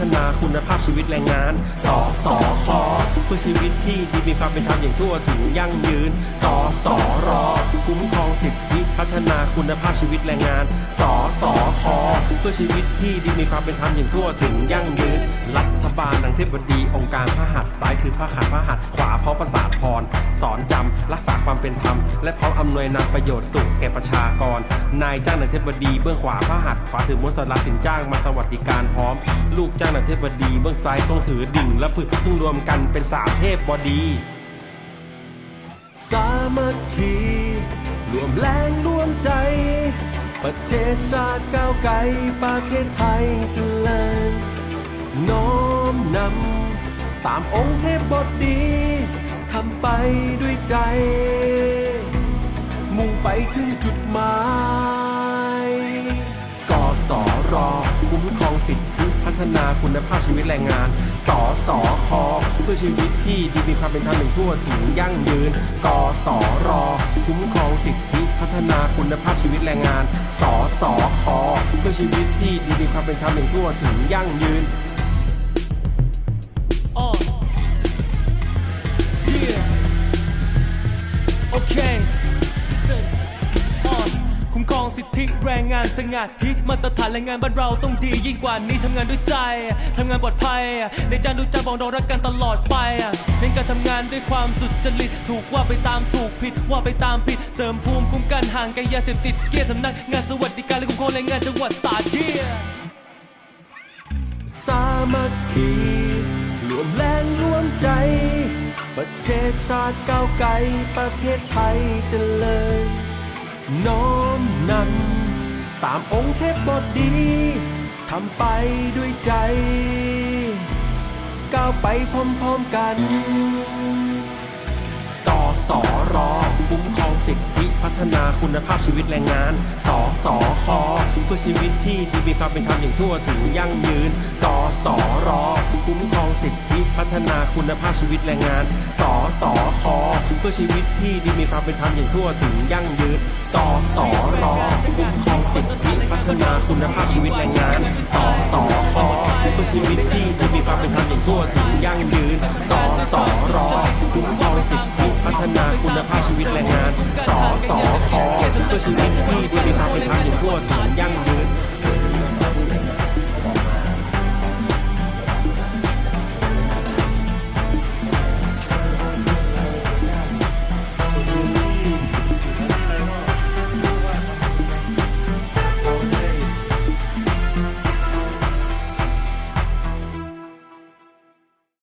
คุณภาพชีวิตแรงงานสอสอคอเพื่อชีวิตที่ดีมีความเป็นธรรมอย่างทั่วถึงยั่งยืนกสรคุ้มครองสิทธิ พัฒนาคุณภาพชีวิตแรงงานสอสอคอเพื่อชีวิตที่ดีมีความเป็นธรรมอย่างทั่วถึงยั่งยืน รัฐบาลดังเทพดี องค์การพระหัตถ์ซ้ายคือพระหัตถ์พระหัตถ์ขวาเพราะประสาทพร สอนจำรักษาความเป็นธรรม และพร้อมอำนวยนำประโยชน์สุขแก่ประชากร นายจ้างดังเทพบดีเบื้องขวาพระหัตถ์ขวาถือมนสลัดสินจ้างมาสวัสดิการพร้อม ลูกจ้างดังเทพบดีเบื้องซ้ายทรงถือดิ่ง และฝึกซึ่งรวมกันเป็นสามเทพบดี สามัคคี รวมแรงรวมใจ ประเทศชาติก้าวไกลประเทศไทยเจริญน้อมนำตามองค์เทพบดีทำไปด้วยใจ มุ่งไปถึงจุดหมายกสรคุ้มครองสิทธิพัฒนาคุณภาพชีวิตแรงงาน สส พื่อชีวิตที่ดีมีความเป็นธรรมอย่างทั่วถึงยั่งยืน กสร คุ้มครองสิทธิพัฒนาคุณภาพชีวิตแรงงาน สสค เพื่อชีวิตที่ดีมีความเป็นธรรมอย่างทั่วถึงยั่งยืน Uh. Yeah. Okay. สิทธิแรงงานสงัดฮิมาตรฐานแรงงานบ้านเราต้องดียิ่งกว่านี้ทำงานด้วยใจทำงานปลอดภัย ในจานดูจานบอกเรารักกันตลอดไปในการทำงานด้วยความสุจริตถูกว่าไปตามถูกผิดว่าไปตามผิดเสริมภูมิคุ้มกันห่างไกลยาเสพติดเกียรติสำนักงานสวัสดิการและคุ้มครองแรงงานจังหวัดตราดเยี่ยสามัคคีรวมแรงรวมใจ ประเทศชาติก้าวไกลประเทศไทยเจริญน้อม นำตามองค์เทพบดีทำไปด้วยใจ ก้าวไปพร้อมๆกันกสรคุ้มครองสิทธิพัฒนาคุณภาพชีวิตแรงงาน สสคเพื่อชีวิตที่ดีมีความเป็นธรรมอย่างทั่วถึงยั่งยืน กสรคุ้มครองสิทธิพัฒนาคุณภาพชีวิตแรงงาน สสคเพื่อชีวิตที่ดีมีความเป็นธรรมอย่างทั่วถึงยั่งยืน กสร คุณภาพชีวิตแรงงานสสคเพื่อชีวิตที่ดีมีความเป็นธรรมอย่างทั่วถึงยั่งยืนกสอรอคุ้มครองสิทธิพัฒนาคุณภาพชีวิตแรงงานสสคเพื่อชีวิตที่ดีมีความเป็นธรรมอย่างทั่วถึงยั่ง